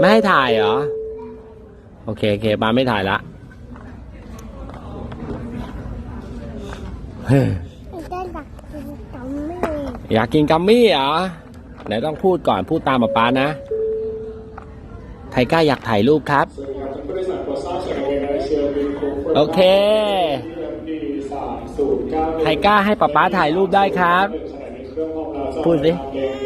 ไม่ให้ถ่ายเหรอ โอเคโอเคปาไม่ถ่ายละเฮ้ยได้ดักกินกัมมี่อยากกินกัมมี่เหรอไหนต้องพูดก่อนพูดตามป๊าป๊านะ ไทก้าอยากถ่ายรูปครับ โอเค ไทก้าให้ป๊าป๊าถ่ายรูปได้ครับ พูดสิ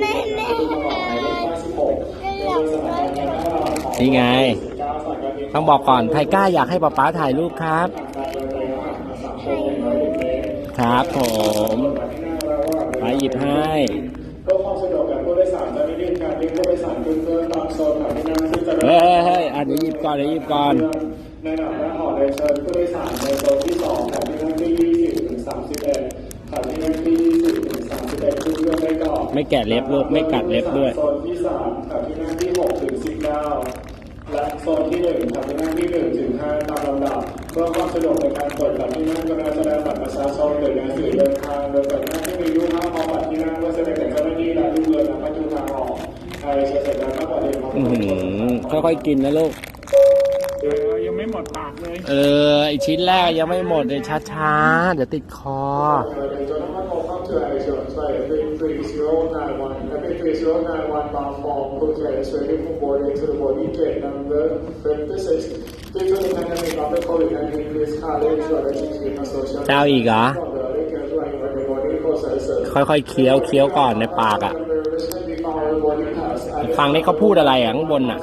แม่แม่อยากได้ นี่ไง ต้องบอกก่อนไทก้าอยากให้ป๊าป๊าถ่ายรูปครับ ครับผมไปหยิบให้เพื่อความสะดวกแก่ผู้โดยสารจะไม่ได้มีการเรียกผู้โดยสารขึ้นเครื่องตามโซนแถวที่นั่งซึ่งจะเฮ้ยเฮ้ยอะเดี๋ยวหยิบก่อนเดี๋ยวหยิบก่อนในหนังและหอในเชิญผู้โดยสารในโซนที่สองแถวที่นั่งที่20ถึง31แถวที่นั่งที่20ถึง31ขึ้นเอ็ดครื่องได้ก่อนไม่แกะเล็บลูกไม่กัดเล็บด้วยโซนที่สามแถวที่นั่งที่6ถึง19และ โซนที่1แถวที่นั่งที่1ถึง5ตามลำดับเพื่อความสะดวกในการเปิดแถวที่นั่งกรุณาแสดงบัตรประชาชนหรือหนังสือเดินทางโดยเปิดหน้าที่มีรูปภาพพร้อมบัตรที่นั่งเพื่อแสดงแก่เจ้าหน้าที่และลูกเรือและประตูทางออกใครจะเสร็จแล้วก็ขอเรียนความอือหือค่อยๆกินนะลูกยังไม่หมดปากเลย เออไอชิ้นแรกยังไม่หมดเลยช้าๆเดี๋ยวติดคอ Gentlemen, welcome to Asia Flight FA3091. FA3091 bound for Phuket is ready for boarding to the boarding gate number 56. Due to the pandemic of the COVID-19, please kindly ensure that you keep a social เจ้าอีกเหรอ from the early gathering when the boarding process. ค่อยๆเคี้ยวเคี้ยวก่อนในปากอะ ฟังนี่เขาพูดอะไรอะข้างบนอะ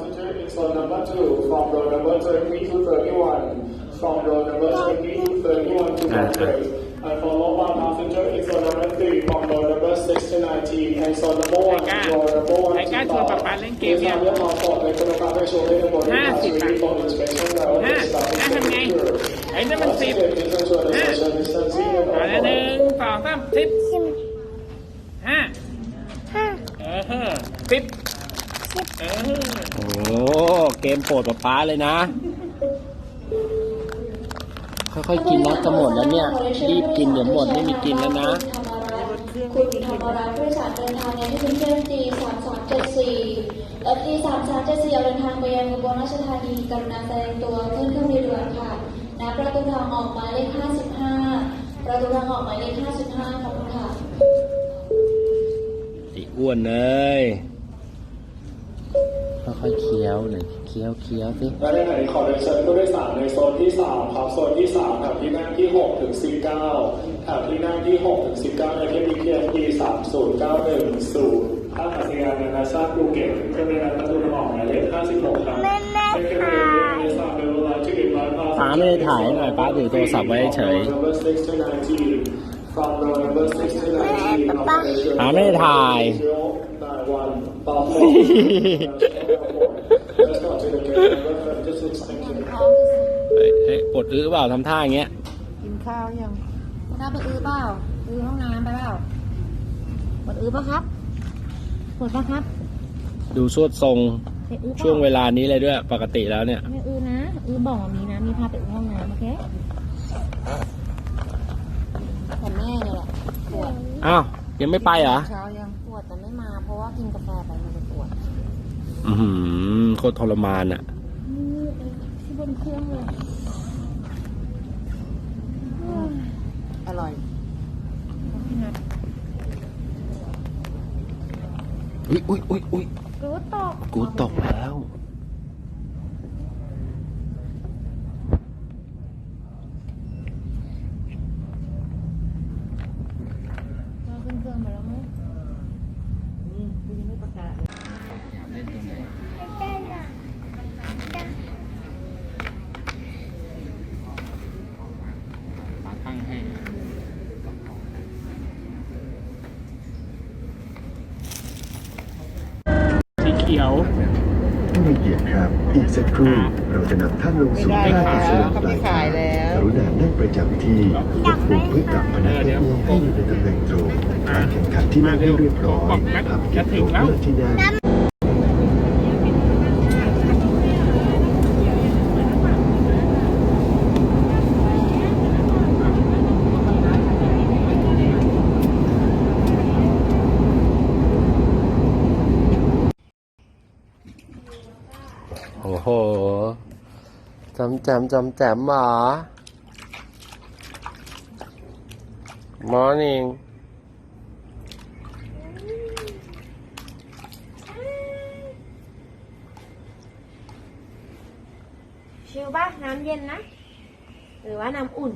So number two, from row number 20 to 31, from row number 20 to 31 to Ah, 19 so number ไอ้การชวนปะปาเล่นเกมเนี่ย is on your fault. They could have got their ดห้าสิบ Three ห้าห้าทำไง ไอ้นั่นมันสิบห้อาลหนึ่งสองสามสิบสิบห้าห้าเออสิบเออโอ้เกมโปรดป๊าป๊าเลยนะ ค่อยๆกินนะจะหมดแล้วเนี่ย รีบกินเดี๋ยวหมดไม่มีกินแล้วนะ คุณธรรมรัตน์ผู้โดยสารเดินทางในที่เป็นเครื่องตีสามสามเจ็ดสี่และจีสามสามเจ็ดสี่เดินทางไปยังอุบลราชธานีกรุณาแสดงตัวขึ้นเครื่องบินด่วนค่ะณประตูทางออกหมายเลขห้าสิบห้าประตูทางออกหมายเลขห้าสิบห้าขอบคุณค่ะตีอ้วนเลย ค่อยๆเคี้ยวหน่อยเคี้ยวเคี้ยวสิและในขณะนี้ขอเรียนเชิญผู้โดยสารในโซนที่3ครับโซนที่3แถวที่นั่งที่6ถึง19แถวที่นั่งที่6ถึง19ในที่มี PFP 3091สู่ท่าอากาศยานนานาชาติภูเก็ตเครื่องบินประตูทางออกหมายเลข56ครับแม่แม่เป็นเครื่องถ่าบินยในสามเวลาที่บินมาพาป๊าไม่ได้ถ่ายหน่อยป๊าถือโทรศัพท์ไว้เฉย Number 6 to 19 from row number 6 to 19 operation ป๊าไม่ได้ถ่าย091 ต่อหก Let's go to the gate number 56 thank you เฮ้ยเฮ้ยปวดอื้อเปล่าทำท่าอย่างเงี้ย กินข้าวยังถ้าไปอื้อเปล่า อื้อห้องน้ำไปเปล่าปวดอื้อปะครับปวดปะครับดูสวดทรงไปอื้อเปล่าช่วงเวลานี้เลยด้วย ปกติแล้วเนี่ย ไม่อื้อนะ อื้อบอกว่ามีนะ มีพาไปอื้อห้องน้ำโอเคแต่แม่เนี่ยแหละปวดอ้าว ยังไม่ไปเหรอ เช้ายัง อือหือโคตรทรมานอะที่บนเครื่องเลยอร่อยอุ้ยอุ้ยอุ้ยอุ้ยกูตกกูตกแล้ว เราขึ้นเครื่องมาแล้วมั้ง สีเขียว ผู้มีเกียรติครับ อีกสักครู่เราจะนำท่านลงสู่ไม่ได้ท่าขายอากาศยานเขาปไม่ลายขาทายงแล้ว กรุณานั่งประจำที่ควบคุมเพื่อปรับพนักเก้าอี้ให้อยู่ในตำแหน่งตรงการแข่งขันที่นั่งให้เรียบร้อยพับเก็บตัวเลือกที่นั่งำแจมจำแจมหรอ morning ชิลป่ะ น้ำเย็นนะ หรือว่าน้ำอุ่น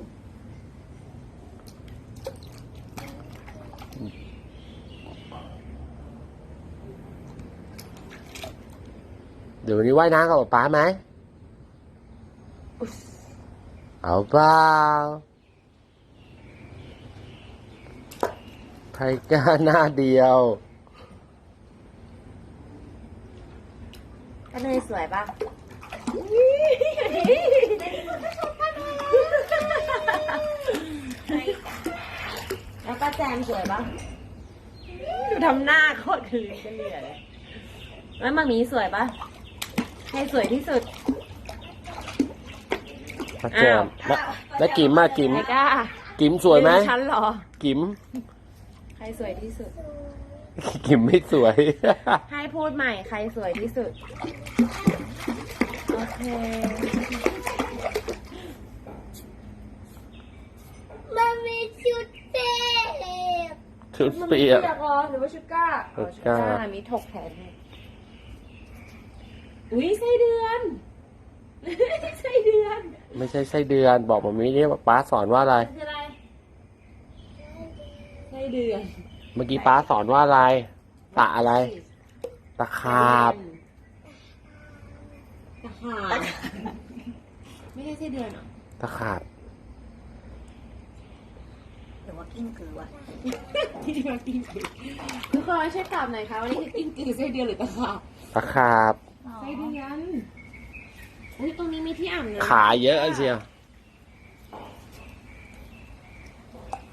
เดี๋ยววันนี้ว่ายน้ำกับป๊าไหม เอาเปล่าไทก้าหน้าเดียวก็เนยสวยป่ะแล้วป้าแจมสวยป่ะดูทำหน้าโคตรคือเฉลี่ยเลยแล้วมามีสวยป่ะใครสวยที่สุด มาแจมแล้วแล้วกิมมากิมไทก้ากิมสวยไหมดูฉันเหรอ กิม ใครสวยที่สุด กิมไม่สวย ให้พูดใหม่ใครสวยที่สุด โอเค มันมีชุดเต็มชุดเปียกเหรอหรือว่าชุดก้าอ๋อชุดก้ามีถกแขนให้อุ้ยไส้เดือน ไส้เดือน ไม่ใช่ไส้เดือนบอกมามีนี่ป้าสอนว่าอะไรคืออะไรไส้เดือนเมื่อกี้ป้าสอนว่าอะไร ตะอะไร ตะขาบ ตะขาบไม่ใช่ไส้เดือนเหรอตะขาบ หรือว่ากิ้งกือวะที่เรียกว่ากิ้งกือทุกคนช่วยตอบหน่อยค่ะว่านี่คือกิ้งกือไส้เดือนหรือตะขาบตะขาบไส้เดือน อุ้ยตรงนี้มีที่อ่างน้ำขาเยอะเชียว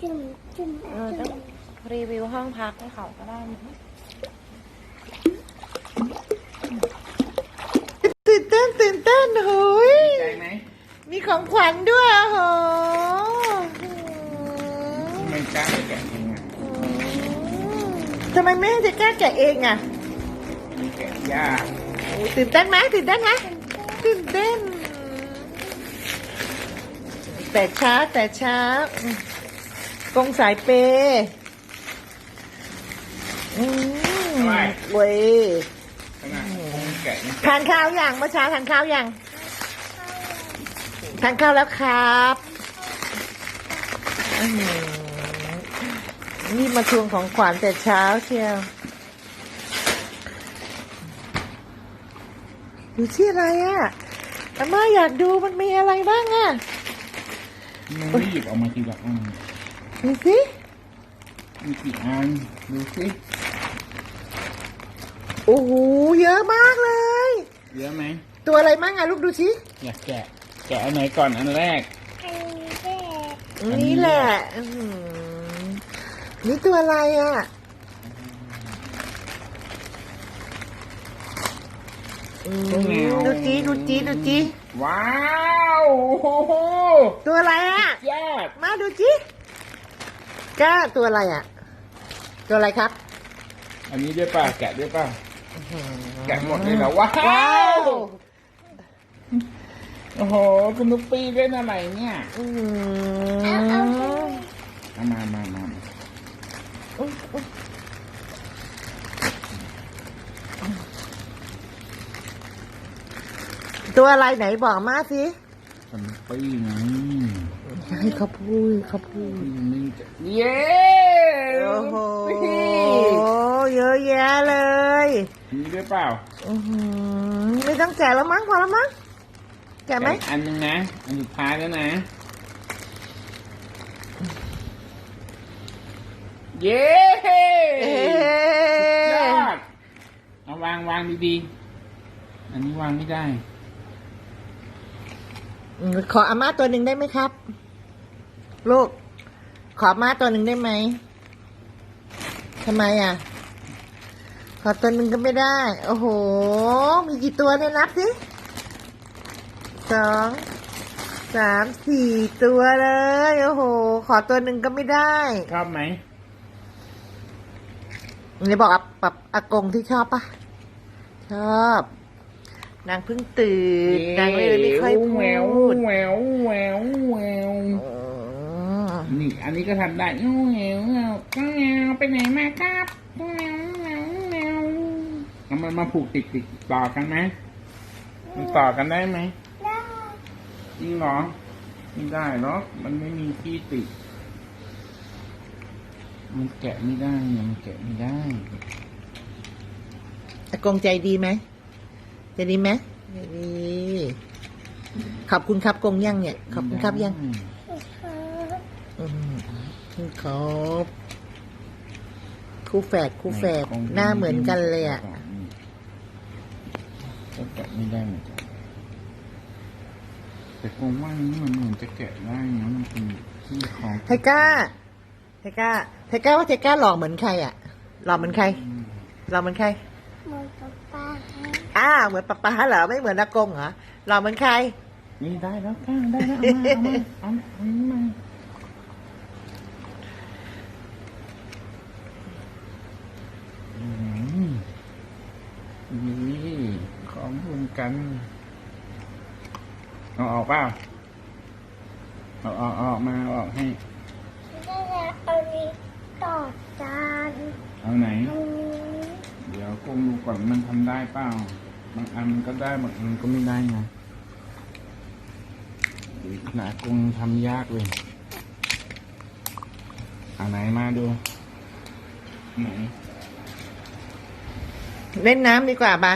จุ่มจุ่มเออต้องรีวิวห้องพักให้เขาก็ได้นะตื่นเต้นตื่นเต้นโหุยใจไหมมีของขวัญด้วยโอ้โหไม่กล้าแกะเองอะทำไมไม่ให้เจะกล้าแกะเองอะมีแกะยากโอ้ตื่นเต้นไหมตื่นเต้นไหม ตื่นเต้น แต่ช้าแต่ช้ากงสายเปย์อืมเว้ยขนาดคงแกะยังทานข้าวยังเมื่อเช้าทานข้าวยังทานข้าวแล้วครับอื้อหือนี่มาทวงของขวัญแต่เช้าเชียว ดูที่อะไรอะอาม่าอยากดูมันมีอะไรบ้างอะมันไม่หยิบออกมาทีละอันดูสิมีกี่อันดูสิโอ้โหเยอะมากเลย เยอะไหมตัวอะไรมั่งอะลูกดูสิอยากแกะ แกะอันไหนก่อนอันแรกอันนี้แหละนี่แหละอื้อหือนี่ตัวอะไรอะอืม ดูจีดูจีดูจีว้าวโอ้โหตัวอะไรอะยากมาดูจีก้าตัวอะไรอะ ตัวอะไรครับ อันนี้ด้วยป่ะแกะด้วยป่ะแกะหมดเลยเหรอว้าว้าววโอ้โหคุณนุ๊กปี้เล่นอะไรเนี่ยอืเอาเอามเอามามามา ตัวอะไรไหนบอกมาสิคุณนุ๊กปี้ไงให้เขาพูดเขาพูดนี่จะเย้โอ้โหนุ๊กปี้เยอะแยะเลยมีด้วยเปล่าอื้อหือไม่ต้องแกะแล้วมั้งพอแล้วมั้งแกะไหมแกะอันหนึงนะอันสุดท้ายแล้วนะ เย้เอ๊ยอะดเอาวางวางดีๆ อันนี้วางไม่ได้อืม ขออาม่าตัวหนึ่งได้ไหมครับ ลูก ขออาม่าตัวหนึ่งได้ไหมทำไมอะ ขอตัวหนึ่งก็ไม่ได้ โอ้โห มีกี่ตัวเนี่ยนับสิสองสามสี่ตัวเลย โอ้โห ขอตัวหนึ่งก็ไม่ได้ชอบไหมนี่บอกอาปบอากงที่ชอบปะชอบ นางเพิ่งตื่น นางเลยไม่ค่อยพูแหววดแหววแหววแหววอ๋อนี่ อันนี้ก็ทำได้แหววแหววแหววแหววไปไหนมาครับแหววแหววแหววเอามันมาผูกติดติดต่อกันไหมมันต่อกันได้ไหมได้จริงเหรอไม่ได้หรอกมันไม่มีที่ติด มันแกะไม่ได้เนี่ยมันแกะไม่ได้ อากงใจดีไหม ใจดีไหมใจดีขอบคุณครับกงยังเนี่ยขอบคุณครับยังอืมครับคู่แฝดคู่แฝดหน้าเหมือนกันเลยอะก็แกะไม่ได้เหมือนกันแต่คงว่านี่มันเหมือนจะแกะได้นะมันเป็นที่ของไทก้าไทก้าไทก้าว่าไทก้าหล่อเหมือนใครอะหล่อเหมือนใครหล่อเหมือนใครเหมือนป๊า อ้าเหมือนป๊าป๊าเหรอไม่เหมือนอากงเหรอหล่อเหมือนใครนี่ได้แล้วก้างได้แล้วเอามาเอามาเอามาอืมนี่ของรวมกันเอาออกเปล่าเอาออกอออกมาเอาออกให้เอานี้ต่อจานเอาไหนอันนี้ เดี๋ยวก้มดูก่อนมันทำได้เปล่า บางอันมันก็ได้บางอันก็ไม่ได้ไงอุ๊ยขนาดกงทำยากเลยเอาไหนมาดูไหนเล่นน้ำดีกว่าปะ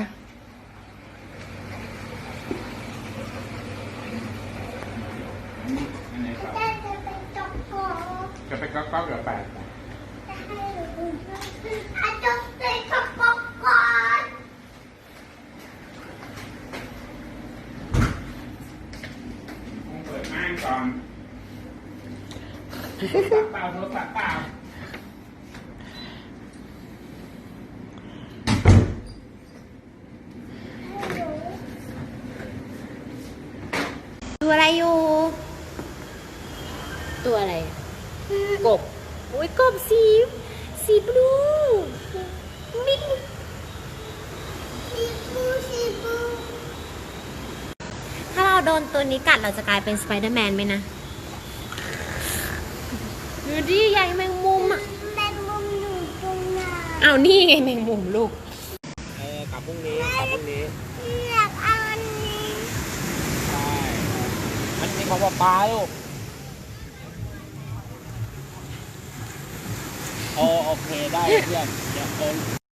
อันไหนต่อได้จะเป็นจบก่อนจะไปก๊อกก๊อกเดี๋ยวแปดจะให้หนูอาจบเป็นจบก่อน งเปิดม่านก่อนโทรศัพท์เปล่าโทรศัพท์เปล่า ตัวอะไรอยู่ ตัวอะไร กบ โอ้ยกบสี สีบลูมิง สีบูสีบู ถ้าเราโด นตัวนี้กัดเราจะกลายเป็นสไปเดอร์แมนไหมนะ ดูดิใหญ่แมงมุมอะแมงมุมอยู่ตรงไหนอ้าวนี่ไงแมงมุมลูก เออกลับพรุ่งนี้กลับพรุ่งนี้อยากเอาอันนี้ใช่มันมีของปลาลูกโอโอเคได้เพื่อนเดี๋ยวโอน